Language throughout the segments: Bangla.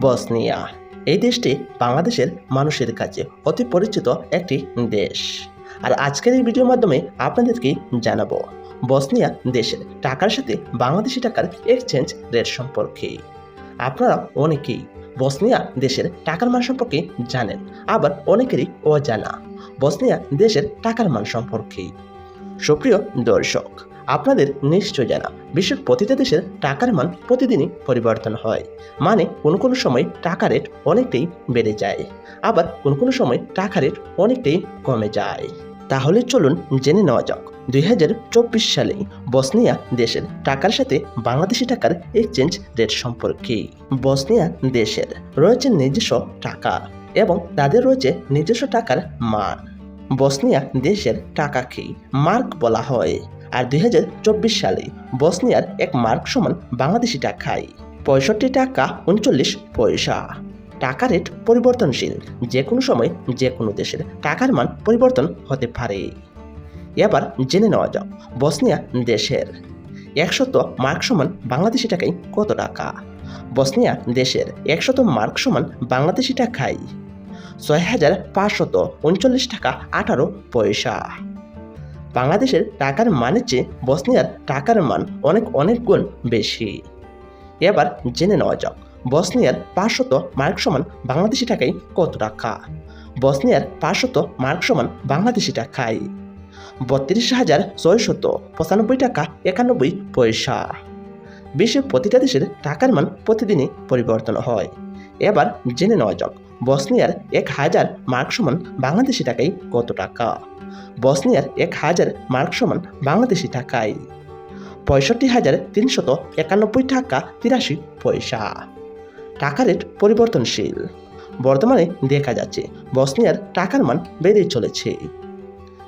বসনিয়া। এই দেশটি বাংলাদেশের মানুষের কাছে অতি পরিচিত একটি দেশ। আর আজকের এই ভিডিওর মাধ্যমে আপনাদেরকে জানাব, বসনিয়া দেশের টাকার সাথে বাংলাদেশি টাকার এক্সচেঞ্জ রেট সম্পর্কে। আপনারা অনেকেই বসনিয়া দেশের টাকার মান সম্পর্কে জানেন, আবার অনেকেরই অজানা। বসনিয়া দেশের টাকার মান সম্পর্কে। সুপ্রিয় দর্শক আপনাদের নিশ্চয় জানা। বিশ্বের প্রতিটা দেশের টাকার মান প্রতিদিনই পরিবর্তন হয়। মানে কোন কোনো সময় টাকা রেট অনেকটাই বেড়ে যায়। আবার কোন কোনো সময় টাকা রেট অনেকটাই কমে যায়। তাহলে চলুন জেনে নেওয়া যাক। দুই হাজার চব্বিশ সালে বসনিয়া দেশের টাকার সাথে বাংলাদেশি টাকার এক্সচেঞ্জ রেট সম্পর্কে। বসনিয়া দেশের রয়েছে নিজস্ব টাকা এবং তাদের রয়েছে নিজস্ব টাকার মান। বসনিয়া দেশের টাকাকে মার্ক বলা হয়। আর দুই হাজার চব্বিশ সালে বসনিয়ার এক মার্ক সমান বাংলাদেশি টাকায়। পঁয়ষট্টি টাকা উনচল্লিশ পয়সা। টাকা রেট পরিবর্তনশীল। যে কোনো সময় যে কোনো দেশের টাকার মান পরিবর্তন হতে পারে। এবার জেনে নেওয়া যাক বসনিয়া দেশের। একশত মার্ক সমান বাংলাদেশি টাকায় কত টাকা? বসনিয়া দেশের একশত মার্ক সমান বাংলাদেশি টাকায় ছয় হাজার পাঁচশত উনচল্লিশ টাকা আঠারো পয়সা। বাংলাদেশের টাকার মানের চেয়ে বসনিয়ার টাকার মান অনেক অনেক গুণ বেশি। এবার জেনে নেওয়া যাক, বসনিয়ার পাঁচশত মার্ক সমান বাংলাদেশি টাকায় কত টাকা? বসনিয়ার পাঁচশত মার্ক সমান বাংলাদেশি টাকায় বত্রিশ হাজার ছয়শত পঁচানব্বই টাকা একানব্বই পয়সা। বিশ্বের প্রতিটা দেশের টাকার মান প্রতিদিনই পরিবর্তন হয়। এবার জেনে নেওয়া যাক বসনিয়ার এক হাজার মার্ক সমান বাংলাদেশি টাকায় কত টাকা? বসনিয়ার এক হাজার মার্ক সমান বাংলাদেশি টাকায় পঁয়ষট্টি হাজার তিনশত একানব্বই টাকা তিরাশি পয়সা। টাকা রেট পরিবর্তনশীল। বর্তমানে দেখা যাচ্ছে বসনিয়ার টাকার মান বেড়েই চলেছে।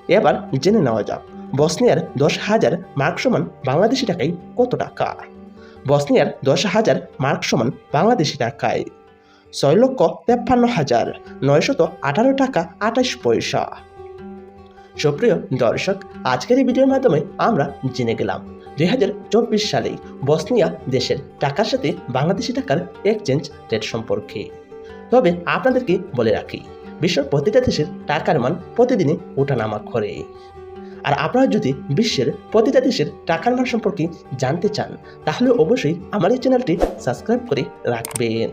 এবার জেনে নেওয়া যাক বসনিয়ার দশ হাজার মার্ক সমান বাংলাদেশি টাকায় কত টাকা? বসনিয়ার দশ হাজার মার্ক সমান বাংলাদেশি টাকায় ছয় লক্ষ তেপ্পান্ন হাজার নয়শত আঠারো টাকা আঠাশ পয়সা। সুপ্রিয় দর্শক, আজকের এই ভিডিওর মাধ্যমে আমরা জেনে গেলাম দুই হাজার চব্বিশ সালে বসনিয়া দেশের টাকার সাথে বাংলাদেশি টাকার এক্সচেঞ্জ রেট সম্পর্কে। তবে আপনাদেরকে বলে রাখি, বিশ্বের প্রতিটা দেশের টাকার মান প্রতিদিনই ওঠানামা করে। আর আপনারা যদি বিশ্বের প্রতিটা দেশের টাকার মান সম্পর্কে জানতে চান, তাহলে অবশ্যই আমার এই চ্যানেলটি সাবস্ক্রাইব করে রাখবেন।